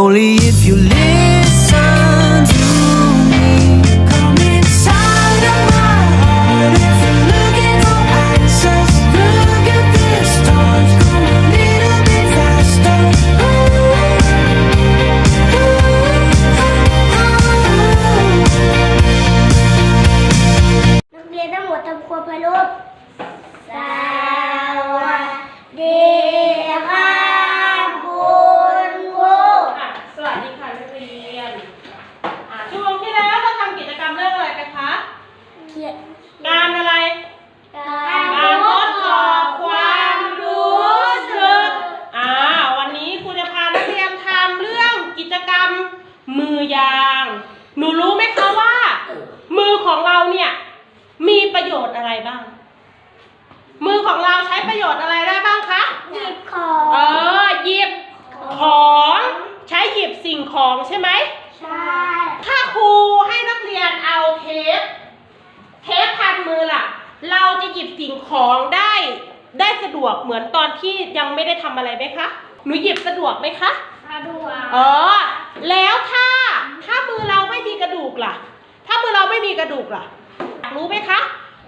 Only if you listen มมือยาง หนูรู้ไหมคะว่า มือของเราเนี่ย มีประโยชน์อะไรบ้าง มือของเราใช้ประโยชน์อะไรได้บ้างคะ หยิบของเออหยิบของใช้หยิบสิ่งของใช่ไหมใช่ถ้าครูให้นักเรียนเอาเทปเทปพันมือล่ะ เราจะหยิบสิ่งของได้ได้สะดวกเหมือนตอนที่ยังไม่ได้ทำอะไรไหมคะ หนูหยิบสะดวกไหมคะ สะดวก เออ แล้วถ้าถ้ามือเราไม่มีกระดูกล่ะ ถ้ามือเราไม่มีกระดูกล่ะรู้ไหมคะ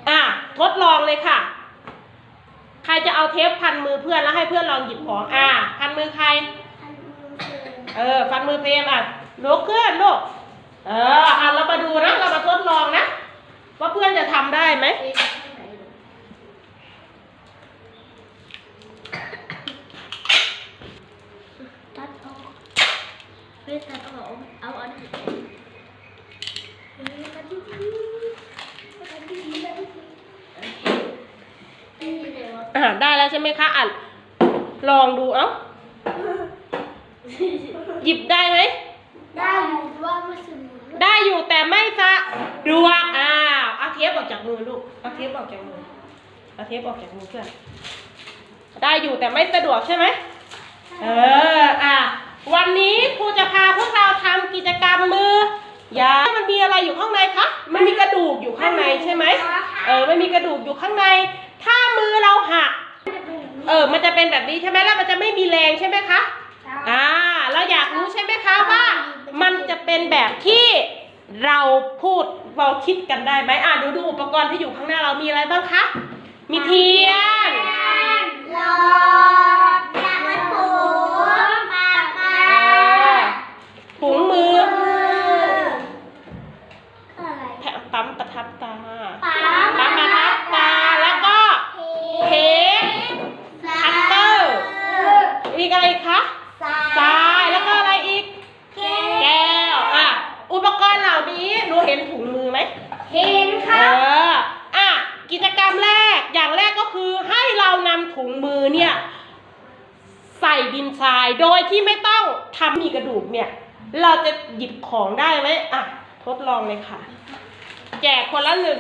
อะทดลองเลยค่ะ ใครจะเอาเทปพันมือเพื่อนแล้วให้เพื่อนลองหยิบของอะพันมือใครอันมือคือเออฟันมือเฟรมอะลุกขึ้นลูกเอออะเรามาดูนะเรามาทดลองนะ ว่าเพื่อนจะทำได้ไหม ตัดออกเฮ้ยตัดออกเอาอันนี้เฮ้ยตัดดีๆตัดดีๆตัดดีๆนี่เลยวะ อ่าได้แล้ว ใช่ไหมคะอะลองดูเอ้าหยิบได้ไหมได้อยู่ว่าไม่สนุกได้อยู่แต่ไม่สะดวกอ้าวเอาเทปออกจากมือลูกเอาเทปออกจากมือเอาเทปออกจากมือเพื่อนได้อยู่แต่ไม่สะดวกใช่ไหมเอออะวันนี้ครูจะพาพวกเราทำกิจกรรมมือยามันมีอะไรอยู่ข้างในคะมันมีกระดูกอยู่ข้างในใช่ไหมเออมันมีกระดูกอยู่ข้างใน ถ้ามือเราหัก เออ มันจะเป็นแบบนี้ใช่ไหมแล้วมันจะไม่มีแรงใช่ไหมคะ อ่า เราอยากรู้ใช่ไหมคะว่า มันจะเป็นแบบที่เราพูดเราคิดกันได้ไหมอ่าดูดูอุปกรณ์ที่อยู่ข้างหน้าเรามีอะไรบ้างคะ มีเทียนหลอดยางมัดผมปากกาถุงมืออะไรแถมปั๊มประทับตา ปั๊ม ปั๊มประทับตา แล้วก็เทป คัตเตอร์ อีกอะไรอีกคะทราย แล้วก็อะไรอีก แก้ว อะ อุปกรณ์เหล่านี้หนูเห็นถุงมือไหม เห็น เอ ค่ะ อ อะ กิจกรรมแรก อย่างแรกก็คือให้เรานำถุงมือเนี่ย ใส่ดินทราย โดยที่ไม่ต้องทำมีกระดูกเนี่ย เราจะหยิบของได้ไหมอะ ทดลองเลยค่ะ แจกคนละหนึ่ง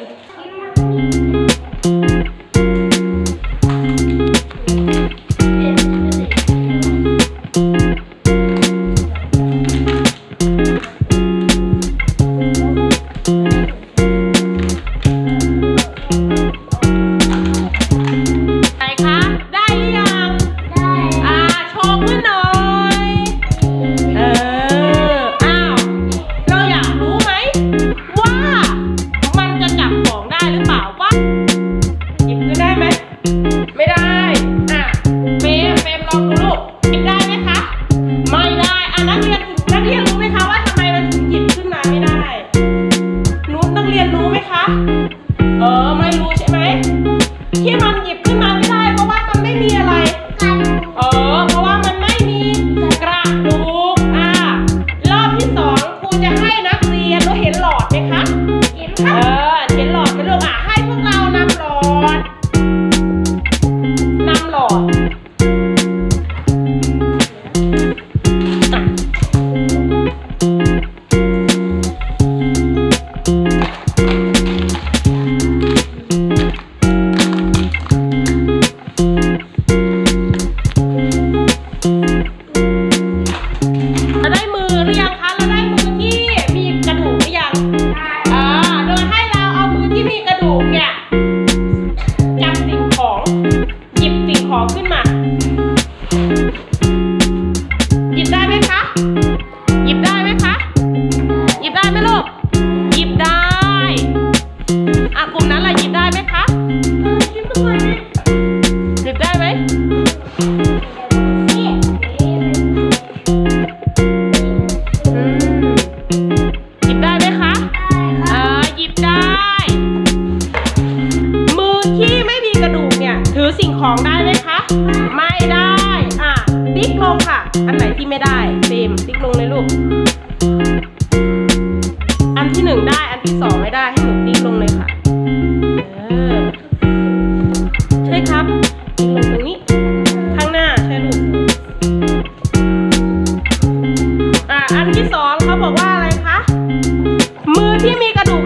呀。 อันไหนที่ไม่ได้เซมติ๊กลงเลยลูก อันที่หนึ่งได้ อันที่สองไม่ได้ ให้หนูติ๊กลงเลยค่ะ เออ ใช่ครับ ติ๊กลงตรงนี้ ข้างหน้าใช่ลูก อ่าอันที่สองเขาบอกว่าอะไรคะ มือที่มีกระดูก